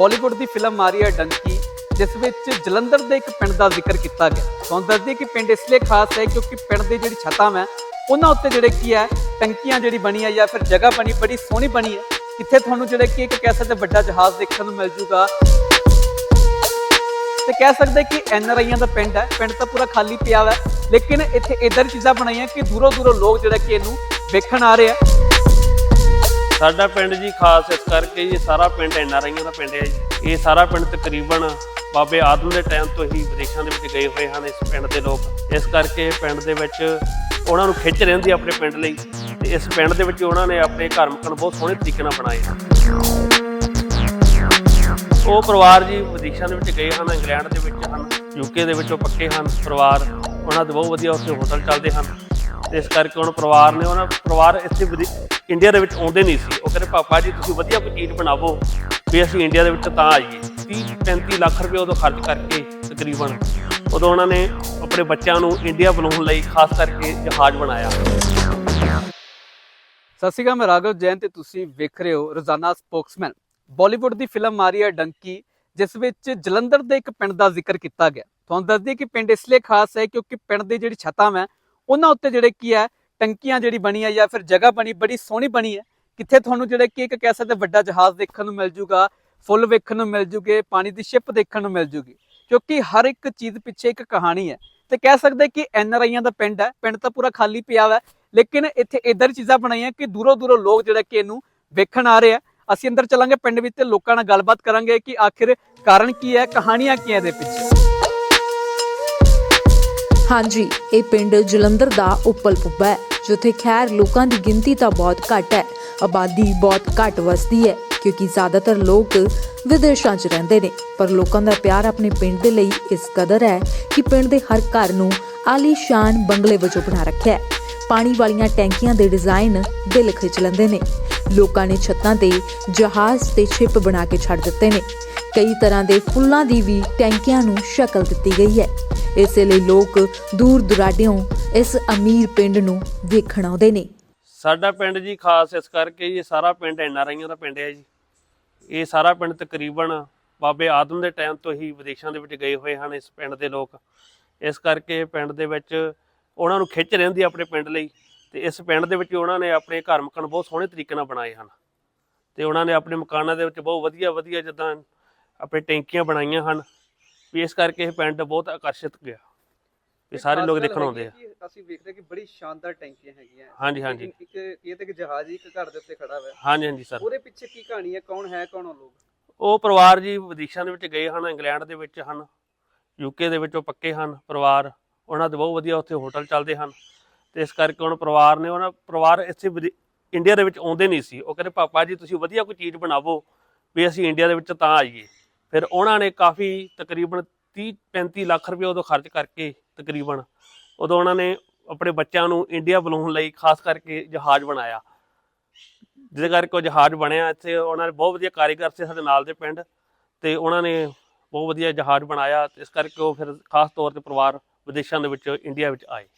ਬਾਲੀਵੁੱਡ ਦੀ ਫਿਲਮ ਆ ਰਹੀ ਹੈ ਡੰਕੀ, ਜਿਸ ਵਿੱਚ ਜਲੰਧਰ ਦੇ ਇੱਕ ਪਿੰਡ ਦਾ ਜ਼ਿਕਰ ਕੀਤਾ ਗਿਆ। ਤੁਹਾਨੂੰ ਦੱਸ ਦਈਏ ਕਿ ਪਿੰਡ ਇਸ ਲਈ ਖਾਸ ਹੈ ਕਿਉਂਕਿ ਪਿੰਡ ਦੀ ਜਿਹੜੀ ਛੱਤਾਂ ਹੈ ਉਹਨਾਂ ਉੱਤੇ ਜਿਹੜੇ ਕੀ ਹੈ, ਟੰਕੀਆਂ ਜਿਹੜੀ ਬਣੀ ਹੈ ਜਾਂ ਫਿਰ ਜਗ੍ਹਾ ਬਣੀ, ਬੜੀ ਸੋਹਣੀ ਬਣੀ ਹੈ ਇੱਥੇ ਤੁਹਾਨੂੰ ਜਿਹੜਾ ਕਿ ਇੱਕ ਕਹਿ ਸਕਦੇ ਵੱਡਾ ਜਹਾਜ਼ ਦੇਖਣ ਨੂੰ ਮਿਲ ਜੂਗਾ। ਤੇ ਕਹਿ ਸਕਦੇ ਕਿ ਐਨ ਆਰ ਆਈਆਂ ਦਾ ਪਿੰਡ ਹੈ, ਪਿੰਡ ਤਾਂ ਪੂਰਾ ਖਾਲੀ ਪਿਆ ਹੋਇਆ ਹੈ ਲੇਕਿਨ ਇੱਥੇ ਇਧਰ ਚੀਜ਼ਾਂ ਬਣਾਈਆਂ ਕਿ ਦੂਰੋਂ ਦੂਰੋਂ ਲੋਕ ਜਿਹੜੇ ਕਿ ਇਹਨੂੰ ਵੇਖਣ ਆ ਰਹੇ ਆ। ਸਾਡਾ ਪਿੰਡ ਜੀ ਖਾਸ ਇਸ ਕਰਕੇ ਜੀ ਸਾਰਾ ਪਿੰਡ ਐਨਆਰਆਈਆਂ ਦਾ ਪਿੰਡ ਹੈ ਜੀ। ਇਹ ਸਾਰਾ ਪਿੰਡ ਤਕਰੀਬਨ ਬਾਬੇ ਆਦਮ ਦੇ ਟਾਈਮ ਤੋਂ ਹੀ ਵਿਦੇਸ਼ਾਂ ਦੇ ਵਿੱਚ ਗਏ ਹੋਏ ਹਨ ਇਸ ਪਿੰਡ ਦੇ ਲੋਕ। ਇਸ ਕਰਕੇ ਪਿੰਡ ਦੇ ਵਿੱਚ ਉਹਨਾਂ ਨੂੰ ਖਿੱਚ ਰਹਿੰਦੀ ਆਪਣੇ ਪਿੰਡ ਲਈ ਤੇ ਇਸ ਪਿੰਡ ਦੇ ਵਿੱਚ ਉਹਨਾਂ ਨੇ ਆਪਣੇ ਘਰ ਮਕਾਨ ਬਹੁਤ ਸੋਹਣੇ ਤਰੀਕੇ ਨਾਲ ਬਣਾਏ ਹਨ ਉਹ ਪਰਿਵਾਰ ਜੀ ਵਿਦੇਸ਼ਾਂ ਦੇ ਵਿੱਚ ਗਏ ਹਨ, ਇੰਗਲੈਂਡ ਦੇ ਵਿੱਚ ਹਨ ਯੂਕੇ ਦੇ ਵਿੱਚ ਉਹ ਪੱਕੇ ਹਨ ਪਰਿਵਾਰ। ਉਹਨਾਂ ਦੇ ਬਹੁਤ ਵਧੀਆ ਉੱਥੇ ਹੋਟਲ ਚੱਲਦੇ ਹਨ। ਤੇ ਇਸ ਕਰਕੇ ਹੁਣ ਪਰਿਵਾਰ ਨੇ ਉਹਨਾਂ ਪਰਿਵਾਰ ਇੱਥੇ ਇੰਡੀਆ ਦੇ ਵਿੱਚ ਆਉਂਦੇ ਨਹੀਂ ਸੀ। ਉਹ ਕਹਿੰਦੇ, ਪਾਪਾ ਜੀ, ਤੁਸੀਂ ਵਧੀਆ ਕੋਈ ਚੀਜ਼ ਬਣਾਵੋ। ਵੀ ਅਸੀਂ ਇੰਡੀਆ ਦੇ ਵਿੱਚ ਤਾਂ ਆਈਏ। 30 35 ਲੱਖ ਰੁਪਏ ਉਦੋਂ ਖਰਚ ਕਰਕੇ ਤਕਰੀਬਨ ਉਦੋਂ ਉਹਨਾਂ ਨੇ ਆਪਣੇ ਬੱਚਿਆਂ ਨੂੰ ਇੰਡੀਆ ਬਣਾਉਣ ਲਈ ਖਾਸ ਕਰਕੇ ਜਹਾਜ਼ ਬਣਾਇਆ। ਸਤਿ ਸ਼੍ਰੀ ਅਕਾਲ, ਮੈਂ ਰਾਘਵ ਜੈਨ ਤੇ ਤੁਸੀਂ ਵੇਖ ਰਹੇ ਹੋ ਰੋਜ਼ਾਨਾ ਸਪੋਕਸਮੈਨ। ਬਾਲੀਵੁੱਡ ਦੀ ਫਿਲਮ ਆ ਰਹੀ ਹੈ ਡੰਕੀ, ਜਿਸ ਵਿੱਚ ਜਲੰਧਰ ਦੇ ਇੱਕ ਪਿੰਡ ਦਾ ਜ਼ਿਕਰ ਕੀਤਾ ਗਿਆ। ਤੁਹਾਨੂੰ ਦੱਸ ਦਈਏ ਕਿ ਪਿੰਡ ਇਸ ਲਈ ਖਾਸ ਹੈ ਕਿਉਂਕਿ ਪਿੰਡ ਦੀ ਜਿਹੜੀ ਛੱਤਾਂ ਹੈ ਉਹਨਾਂ ਉੱਤੇ ਜਿਹੜੇ ਕੀ ਹੈ, ਟੰਕੀਆਂ ਜਿਹੜੀ ਬਣੀ ਹੈ ਜਾਂ ਫਿਰ ਜਗ੍ਹਾ ਬਣੀ, ਬੜੀ ਸੋਹਣੀ ਬਣੀ ਹੈ, ਕਿੱਥੇ ਤੁਹਾਨੂੰ ਜਿਹੜੇ ਕਿ ਇੱਕ ਕਹਿ ਸਕਦੇ ਵੱਡਾ ਜਹਾਜ਼ ਦੇਖਣ ਨੂੰ ਮਿਲ ਜੂਗਾ, ਫੁੱਲ ਵੇਖਣ ਨੂੰ ਮਿਲ ਜੂਗੇ, ਪਾਣੀ ਦੀ ਸ਼ਿਪ ਦੇਖਣ ਨੂੰ ਮਿਲ ਜੂਗੀ, ਕਿਉਂਕਿ ਹਰ ਇੱਕ ਚੀਜ਼ ਪਿੱਛੇ ਇੱਕ ਕਹਾਣੀ ਹੈ। ਤੇ ਕਹਿ ਸਕਦੇ ਕਿ ਐਨ ਆਰ ਆਈਆਂ ਦਾ ਪਿੰਡ ਹੈ, ਪਿੰਡ ਤਾਂ ਪੂਰਾ ਖਾਲੀ ਪਿਆ ਹੋਇਆ ਹੈ ਲੇਕਿਨ ਇੱਥੇ ਇਧਰ ਚੀਜ਼ਾਂ ਬਣਾਈਆਂ ਕਿ ਦੂਰੋਂ ਦੂਰੋਂ ਲੋਕ ਜਿਹੜਾ ਕਿ ਇਹਨੂੰ ਵੇਖਣ ਆ ਰਹੇ ਆ। ਅਸੀਂ ਅੰਦਰ ਚਲਾਂਗੇ, ਪਿੰਡ ਵਿੱਚ ਤੇ ਲੋਕਾਂ ਨਾਲ ਗੱਲਬਾਤ ਕਰਾਂਗੇ ਕਿ ਆਖਿਰ ਕਾਰਨ ਕੀ ਹੈ, ਕਹਾਣੀਆਂ ਕੀ ਹੈ ਇਹਦੇ ਪਿੱਛੇ। ਹਾਂਜੀ, ਇਹ ਪਿੰਡ ਜਲੰਧਰ ਦਾ ਉੱਪਲ ਪੁੱਬਾ ਹੈ, ਜਿੱਥੇ ਖੈਰ ਲੋਕਾਂ ਦੀ ਗਿਣਤੀ ਤਾਂ ਬਹੁਤ ਘੱਟ ਹੈ, ਆਬਾਦੀ ਬਹੁਤ ਘੱਟ ਵਸਦੀ ਹੈ, ਕਿਉਂਕਿ ਜ਼ਿਆਦਾਤਰ ਲੋਕ ਵਿਦੇਸ਼ਾਂ 'ਚ ਰਹਿੰਦੇ ਨੇ, ਪਰ ਲੋਕਾਂ ਦਾ ਪਿਆਰ ਆਪਣੇ ਪਿੰਡ ਦੇ ਲਈ ਇਸ ਕਦਰ ਹੈ ਕਿ ਪਿੰਡ ਦੇ ਹਰ ਘਰ ਨੂੰ ਆਲੀਸ਼ਾਨ ਬੰਗਲੇ ਵਜੋਂ ਬਣਾ ਰੱਖਿਆ ਹੈ। ਪਾਣੀ ਵਾਲੀਆਂ ਟੈਂਕੀਆਂ ਦੇ ਡਿਜ਼ਾਈਨ ਦਿਲ ਖਿੱਚ ਲੈਂਦੇ ਨੇ। ਲੋਕਾਂ ਨੇ ਛੱਤਾਂ ਤੇ ਜਹਾਜ਼ ਤੇ ਛਿਪ ਬਣਾ ਕੇ ਛੱਡ ਦਿੱਤੇ ਨੇ। ਕਈ ਤਰ੍ਹਾਂ ਦੇ ਫੁੱਲਾਂ ਦੀ ਵੀ ਟੈਂਕੀਆਂ ਨੂੰ ਸ਼ਕਲ ਦਿੱਤੀ ਗਈ ਹੈ। ਇਸੇ ਲਈ ਲੋਕ ਦੂਰ ਦੁਰਾਡਿਓਂ ਇਸ ਅਮੀਰ ਪਿੰਡ ਨੂੰ ਵੇਖਣ ਆਉਂਦੇ ਨੇ। ਸਾਡਾ ਪਿੰਡ ਜੀ ਖਾਸ ਇਸ ਕਰਕੇ ਜੀ ਇਹ ਸਾਰਾ ਪਿੰਡ ਐਨਆਰਆਈਆਂ ਦਾ ਪਿੰਡ ਹੈ ਜੀ। ਇਹ ਸਾਰਾ ਪਿੰਡ ਤਕਰੀਬਨ ਬਾਬੇ ਆਦਮ ਦੇ ਟਾਈਮ ਤੋਂ ਹੀ ਵਿਦੇਸ਼ਾਂ ਦੇ ਵਿੱਚ ਗਏ ਹੋਏ ਹਨ ਇਸ ਪਿੰਡ ਦੇ ਲੋਕ। ਇਸ ਕਰਕੇ ਪਿੰਡ ਦੇ ਵਿੱਚ ਉਹਨਾਂ ਨੂੰ ਖਿੱਚ ਰਹਿੰਦੀ ਆਪਣੇ ਪਿੰਡ ਲਈ ਤੇ ਇਸ ਪਿੰਡ ਦੇ ਵਿੱਚ ਉਹਨਾਂ ਨੇ ਆਪਣੇ ਘਰ ਮਕਾਨ ਬਹੁਤ ਸੋਹਣੇ ਤਰੀਕੇ ਨਾਲ ਬਣਾਏ ਹਨ। ਤੇ ਉਹਨਾਂ ਨੇ ਆਪਣੇ ਮਕਾਨਾਂ ਦੇ ਵਿੱਚ ਬਹੁਤ ਵਧੀਆ ਵਧੀਆ ਜਿੱਦਾਂ ਆਪਣੇ ਟੈਂਕੀਆਂ ਬਣਾਈਆਂ ਹਨ। ਵੀ ਇਸ ਕਰਕੇ ਇਹ ਪਿੰਡ ਬਹੁਤ ਆਕਰਸ਼ਿਤ ਗਿਆ। ਵੀ ਸਾਰੇ ਲੋਕ ਦੇਖਣ ਆਉਂਦੇ ਆ। ਅਸੀਂ ਵੇਖਦੇ ਕਿ ਬੜੀ ਸ਼ਾਨਦਾਰ ਟੈਂਕੀਆਂ ਹੈਗੀਆਂ। ਹਾਂਜੀ ਹਾਂਜੀ। ਇੱਕ ਇਹ ਤੇ ਇੱਕ ਜਹਾਜ਼ ਹੀ ਇੱਕ ਘਰ ਦੇ ਉੱਤੇ ਖੜਾ ਹੋਇਆ। ਹਾਂਜੀ ਹਾਂਜੀ ਸਰ। ਉਹਦੇ ਪਿੱਛੇ ਕੀ ਕਹਾਣੀ ਹੈ? ਕੌਣ ਹੈ ਕੌਣ ਉਹ ਲੋਕ? ਉਹ ਪਰਿਵਾਰ ਜੀ ਵਿਦੇਸ਼ਾਂ ਦੇ ਵਿੱਚ ਗਏ ਹਨ ਇੰਗਲੈਂਡ ਦੇ ਵਿੱਚ ਹਨ ਯੂਕੇ ਦੇ ਵਿੱਚ ਉਹ ਪੱਕੇ ਹਨ ਪਰਿਵਾਰ। ਉਹਨਾਂ ਦੇ ਬਹੁਤ ਵਧੀਆ ਉੱਥੇ ਹੋਟਲ ਚੱਲਦੇ ਹਨ। ਤੇ ਇਸ ਕਰਕੇ ਹੁਣ ਪਰਿਵਾਰ ਨੇ ਉਹਨਾਂ ਪਰਿਵਾਰ ਇੱਥੇ ਇੰਡੀਆ ਦੇ ਵਿੱਚ ਆਉਂਦੇ ਨਹੀਂ ਸੀ। ਉਹ ਕਹਿੰਦੇ ਪਾਪਾ ਜੀ ਤੁਸੀਂ ਵਧੀਆ ਕੋਈ ਚੀਜ਼ ਬਣਾਵੋ ਵੀ ਅਸੀਂ ਇੰਡੀਆ ਦੇ ਵਿੱਚ ਤਾਂ ਆਈਏ। ਫਿਰ ਉਹਨਾਂ ਨੇ ਕਾਫੀ ਤਕਰੀਬਨ 30 35 ਲੱਖ ਰੁਪਏ ਉਦੋਂ ਖਰਚ ਕਰਕੇ ਤਕਰੀਬਨ ਉਦੋਂ ਉਹਨਾਂ ਨੇ ਆਪਣੇ ਬੱਚਿਆਂ ਨੂੰ ਇੰਡੀਆ ਬਣਾਉਣ ਲਈ ਖਾਸ ਕਰਕੇ ਜਹਾਜ਼ ਬਣਾਇਆ। ਜਿਹਦੇ ਕਰਕੇ ਉਹ ਜਹਾਜ਼ ਬਣਿਆ। ਇੱਥੇ ਉਹਨਾਂ ਨੇ ਬਹੁਤ ਵਧੀਆ ਕਾਰੀਗਰ ਸੀ ਸਾਡੇ ਨਾਲ ਦੇ ਪਿੰਡ ਤੇ ਉਹਨਾਂ ਨੇ ਬਹੁਤ ਵਧੀਆ ਜਹਾਜ਼ ਬਣਾਇਆ। ਇਸ ਕਰਕੇ ਉਹ ਫਿਰ ਖਾਸ ਤੌਰ ਤੇ ਪਰਿਵਾਰ ਵਿਦੇਸ਼ਾਂ ਦੇ ਵਿੱਚ ਇੰਡੀਆ ਵਿੱਚ ਆਏ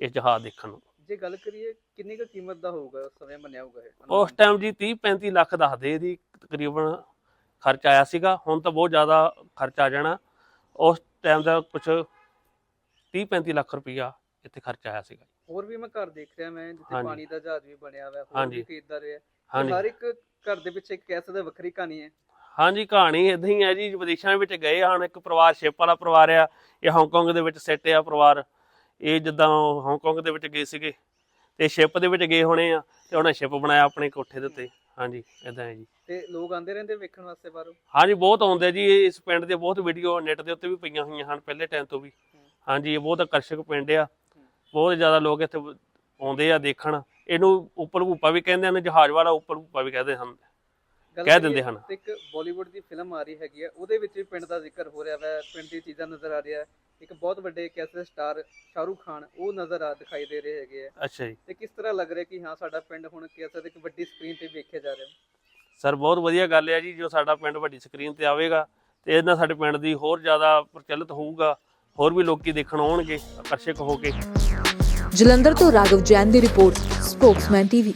ਇਸ ਜਹਾਜ਼ ਦੇਖਣ ਨੂੰ। ਜੇ ਗੱਲ ਕਰੀਏ ਕਿੰਨੀ ਕੁ ਕੀਮਤ ਦਾ ਹੋਊਗਾ? ਉਸ ਸਮੇਂ ਮੰਨਿਆ ਹੋਊਗਾ ਇਹ? ਉਸ ਟਾਈਮ ਜੀ 30 35 ਲੱਖ ਦੱਸਦੇ ਇਹਦੀ ਤਕਰੀਬਨ ਖਰਚ ਆਇਆ ਸੀਗਾ ਹੁਣ ਤਾਂ ਬਹੁਤ ਜ਼ਿਆਦਾ ਖਰਚ ਆ ਜਾਣਾ। ਉਸ ਟਾਈਮ ਦਾ ਕੁਝ 30 35 ਲੱਖ ਰੁਪਈਆ ਇੱਥੇ ਖਰਚ ਆਇਆ ਸੀਗਾ। ਹੋਰ ਵੀ ਮੈਂ ਘਰ ਦੇਖ ਰਿਹਾ ਮੈਂ ਜਿੱਥੇ। ਪਾਣੀ ਦਾ ਜਹਾਜ਼ ਵੀ ਬਣਿਆ ਹੋਇਆ ਹੋਰ। ਵੀ ਕਈ ਇਦਾਂ ਦੇ ਆ ਹਾਂਜੀ। ਹਰ ਇੱਕ ਘਰ ਦੇ ਪਿੱਛੇ ਇੱਕ ਕੈਸੇ ਦਾ ਵੱਖਰੀ ਕਹਾਣੀ ਹੈ। ਹਾਂਜੀ ਕਹਾਣੀ ਇਦਾਂ ਹੀ ਹੈ ਜੀ ਵਿਦੇਸ਼ਾਂ ਵਿੱਚ ਗਏ ਹਨ ਇੱਕ ਪਰਿਵਾਰ ਸ਼ਿਪ ਵਾਲਾ ਪਰਿਵਾਰ ਆ ਇਹ ਹਾਂਗਕਾਂਗ ਦੇ ਵਿੱਚ ਸੈੱਟ ਆ ਪਰਿਵਾਰ। ਇਹ ਜਿੱਦਾਂ ਹਾਂਗਕਾਂਗ ਦੇ ਵਿੱਚ ਗਏ ਸੀਗੇ ਤੇ ਸ਼ਿਪ ਦੇ ਵਿੱਚ ਗਏ ਹੋਣੇ ਆ ਤੇ ਉਹਨਾਂ ਸ਼ਿਪ ਬਣਾਇਆ ਆਪਣੇ ਕੋਠੇ ਦੇ ਉੱਤੇ। ਹਾਂਜੀ ਇਦਾਂ ਹੈ ਜੀ। ਤੇ ਲੋਕ ਆਉਂਦੇ ਰਹਿੰਦੇ ਵੇਖਣ ਵਾਸਤੇ ਬਾਹਰੋਂ? ਹਾਂਜੀ ਬਹੁਤ ਆਉਂਦੇ ਜੀ ਇਸ ਪਿੰਡ ਦੇ ਬਹੁਤ ਵੀਡੀਓ ਨੈਟ ਦੇ ਉੱਤੇ ਵੀ ਪਈਆਂ ਹੋਈਆਂ ਹਨ ਪਹਿਲੇ ਟਾਈਮ ਤੋਂ ਵੀ। ਹਾਂਜੀ ਇਹ ਬਹੁਤ ਆਕਰਸ਼ਕ ਪਿੰਡ ਆ। ਬਹੁਤ ਜ਼ਿਆਦਾ ਲੋਕ ਇੱਥੇ ਆਉਂਦੇ ਆ ਦੇਖਣ। ਇਹਨੂੰ ਉੱਪਰ ਭੂਪਾ ਵੀ ਕਹਿੰਦੇ ਹਨ ਜਹਾਜ਼ ਵਾਲਾ ਉੱਪਰ ਭੂਪਾ ਵੀ ਕਹਿੰਦੇ ਹਨ। ਕਹਿ ਦਿੰਦੇ ਹਨ। ਇੱਕ ਬਾਲੀਵੁੱਡ ਦੀ ਫਿਲਮ ਆ ਰਹੀ ਹੈਗੀ ਆ ਉਹਦੇ ਵਿੱਚ ਵੀ ਪਿੰਡ ਦਾ ਜ਼ਿਕਰ ਹੋ ਰਿਹਾ ਹੈ ਪਿੰਡ ਦੀ ਚੀਜ਼ਾਂ ਨਜ਼ਰ ਆ ਰਹੀਆਂ। ਇੱਕ ਬਹੁਤ ਵੱਡੇ ਕੈਸੇ ਸਟਾਰ ਸ਼ਾਹਰੂਖ ਖਾਨ ਉਹ ਨਜ਼ਰ ਆ ਦਿਖਾਈ ਦੇ ਰਹੇ ਹੈਗੇ ਆ। ਅੱਛਾ ਜੀ। ਤੇ ਕਿਸ ਤਰ੍ਹਾਂ ਲੱਗ ਰਿਹਾ ਕਿ ਹਾਂ ਸਾਡਾ ਪਿੰਡ ਹੁਣ ਕੈਸੇ ਇੱਕ ਵੱਡੀ ਸਕਰੀਨ ਤੇ ਵੇਖਿਆ ਜਾ ਰਿਹਾ? ਸਰ ਬਹੁਤ ਵਧੀਆ ਗੱਲ ਹੈ ਜੀ ਜੋ ਸਾਡਾ ਪਿੰਡ ਵੱਡੀ ਸਕਰੀਨ ਤੇ ਆਵੇਗਾ ਤੇ ਇਹਦੇ ਨਾਲ ਸਾਡੇ ਪਿੰਡ ਦੀ ਹੋਰ ਜ਼ਿਆਦਾ ਪ੍ਰਚਲਿਤ ਹੋਊਗਾ ਹੋਰ ਵੀ ਲੋਕੀ ਦੇਖਣ ਆਉਣਗੇ ਆਕਰਸ਼ਕ ਹੋ ਕੇ ਜਲੰਧਰ ਤੋਂ ਰਾਘਵ ਜੈਨ ਦੀ ਰਿਪੋਰਟ ਸਪੋਕਸਮੈਨ ਟੀਵੀ